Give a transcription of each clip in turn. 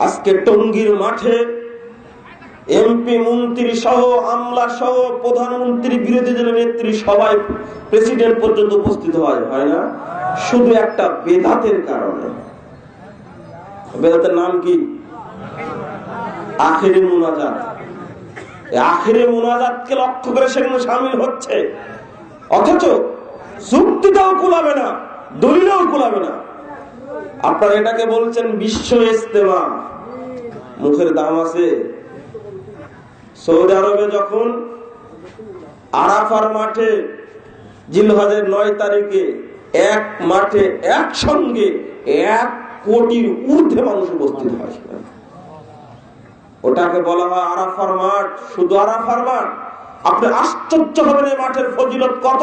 আজকে টঙ্গীর মাঠে এমপি মন্ত্রী সহ, আমলা সহ, প্রধানমন্ত্রী, বিরোধী দলের নেত্রী সবাই প্রেসিডেন্ট পর্যন্ত উপস্থিত হয় হয় না? শুধু একটা বেদাতের কারণে। বেদাতের নাম কি? আখেরি মুনাজাত। আখেরি মুনাজাতকে লক্ষ্য করে সেখানে সামিল হচ্ছে। অথচ যুক্তিটাও কুলাবে না, দলিলও কুলাবে না। আপনারা এটাকে বলছেন বিশ্ব ইস্তেমা মুখের দাম আছে। সৌদি আরবে যখন আরাফার মাঠে জিলহাজের নয় তারিখে এক মাঠে একসঙ্গে এক কোটির ঊর্ধ্বে মানুষ উপস্থিত হয়। ওটাকে বলা হয় আরাফার মাঠ। শুধু আরাফার মাঠ। আপনি আশ্চর্য হবেন এই মাঠের ফজিলত কত?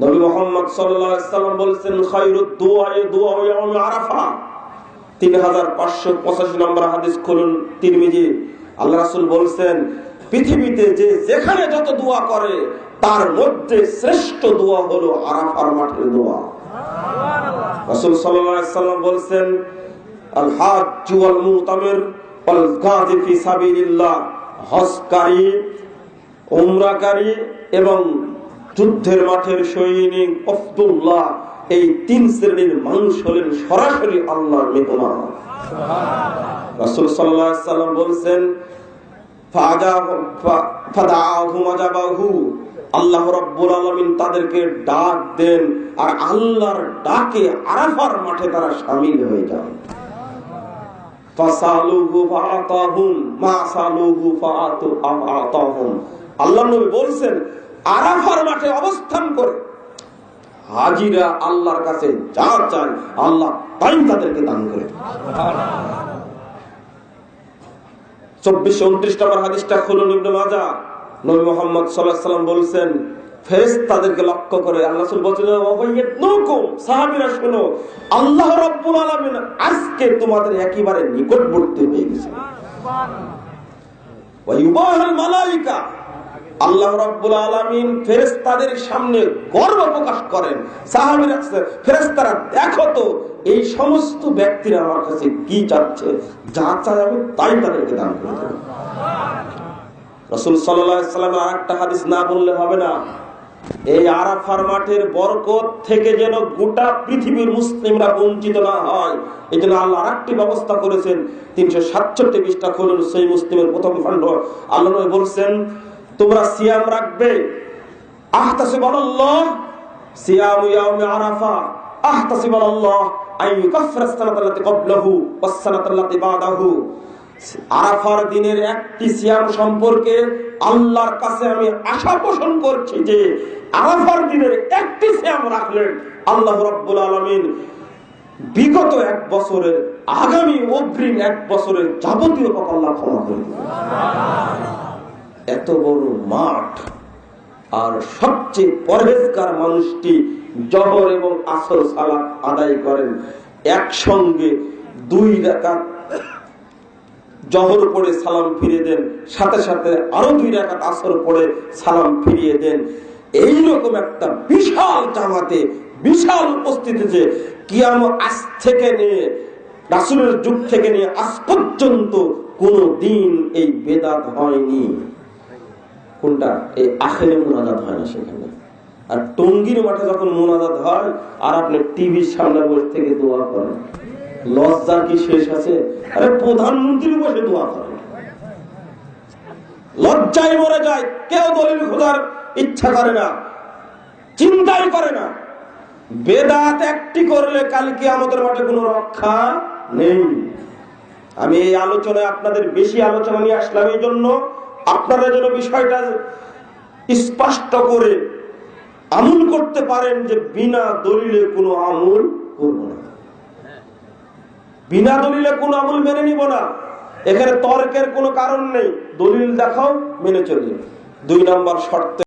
নবী মোহাম্মদ সাল্লাম বলছেন, খায়রুদ দুআয়ে দুআ ইয়াউম আরাফা। 3585 নম্বর হাদিস খুলুন, তিরমিজি। আল্লাহ রাসূল বলছেন, পৃথিবীতে যে যেখানে যত দোয়া করে, তার মধ্যে শ্রেষ্ঠ দোয়া হলো আরাফার মাঠের দোয়া। রাসূল সাল্লাল্লাহু আলাইহি সাল্লাম বলছেন আল হাজ্জ ওয়াল মুতামির ওয়াল গাজি ফি সাবিলিল্লাহ। হজকারী, উমরাকারী এবং যুদ্ধের মাঠের সৈনিক আব্দুল্লাহ, এই তিন শ্রেণির মানুষ হলেন সরাসরি আল্লাহর মেহমান। রাসূল সাল্লাম বলছেন আল্লাহ তাদেরকে ডাক দেন আর আল্লাহর ডাকে মাঠে তারা সামিল হয়ে আল্লাহ নবী বলছেন আরাফার মাঠে অবস্থান করে। হাজিরা আল্লাহর কাছে যা চায় আল্লাহ তাই তাদেরকে দান করে। উনত্রিশ নম্বর হাদিসটা খুলুন ইবনে মাজা নবী মোহাম্মদ সাল্লাহ সাল্লাম বলছেন ফেরেস তাদেরকে লক্ষ্য করে আল্লাহ সাহাবিরা শোনো আল্লাহ রব্বুল আলমিন আজকে তোমাদের একেবারে নিকটবর্তী হয়ে গেছে। মালাইকা আল্লাহ রব্বুল আলমিন ফেরেস্তাদের সামনে গর্ব প্রকাশ করেন। সাহাবিরা ফেরেস্তারা দেখো তো, এই সমস্ত ব্যক্তিরা আমার কাছে কি চাচ্ছে? যা চায় তাই তাদেরকে দান করে দেবো। রসুল সাল্লামের আর একটা হাদিস না বললে হবে না। এই আরাফার মাঠের বরকত থেকে যেন গোটা পৃথিবীর মুসলিমরা বঞ্চিত না হয়, এই জন্য আল্লাহ আরেকটি ব্যবস্থা করেছেন। তিনশো সাতষট্টি খুলুন, সেই মুসলিমের প্রথম খণ্ড। আল্লাহ বলছেন তোমরা সিয়াম রাখবে। সম্পর্কে আল্লাহর কাছে আমি আশা পোষণ করছি যে আরাফার দিনের একটি রাখলেন আল্লাহ রাব্বুল আলামিন বিগত এক বছরের, আগামী অগ্রিম এক বছরের যাবতীয় পাপ আল্লাহ ক্ষমা করে এত বড় মাঠ। আর সবচেয়ে পরহেজগার মানুষটি জহর এবং আসর সালাত আদায় করেন। একসঙ্গে দুই রাকাত জহর পড়ে সালাম ফিরিয়ে দেন। সাথে সাথে আরও দুই রাকাত আসর পড়ে সালাম ফিরিয়ে দেন। এই রকম একটা বিশাল জামাতে, বিশাল উপস্থিতিতে কিয়াম আজ থেকে নিয়ে, রাসুলের যুগ থেকে নিয়ে আজ পর্যন্ত কোন দিন এই বেদাত হয়নি। কোনটা? এই আখেরে মোনাজাত হয় না সেখানে। আর টঙ্গির মাঠে যখন মোনাজাত হয়, আর আপনি টিভির সামনে বসে থেকে দোয়া করেন। লজ্জা কি শেষ আছে? আরে প্রধানমন্ত্রী বসে দোয়া করেন। লজ্জায় মরে যায়, কেউ দলিল খোঁজার ইচ্ছা করে না, চিন্তাই করে না। বেদাত একটি করলে কালকে আমাদের মাঠে কোনো রক্ষা নেই। আমি এই আলোচনায় আপনাদের বেশি আলোচনা নিয়ে আসলাম, এই জন্য আপনারা যেন বিষয়টা স্পষ্ট করে আমুল করতে পারেন যে বিনা দলিলে কোনো আমুল করব না। বিনা দলিলে কোনো আমুল মেনে নিব না। এখানে তর্কের কোনো কারণ নেই। দলিল দেখাও, মেনে চলি। দুই নম্বর শর্তে